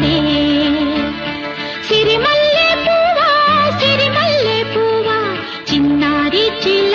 వాడే సిరిమల్లె పువ్వా సిరిమల్లె పువ్వా చిన్నారి చిల్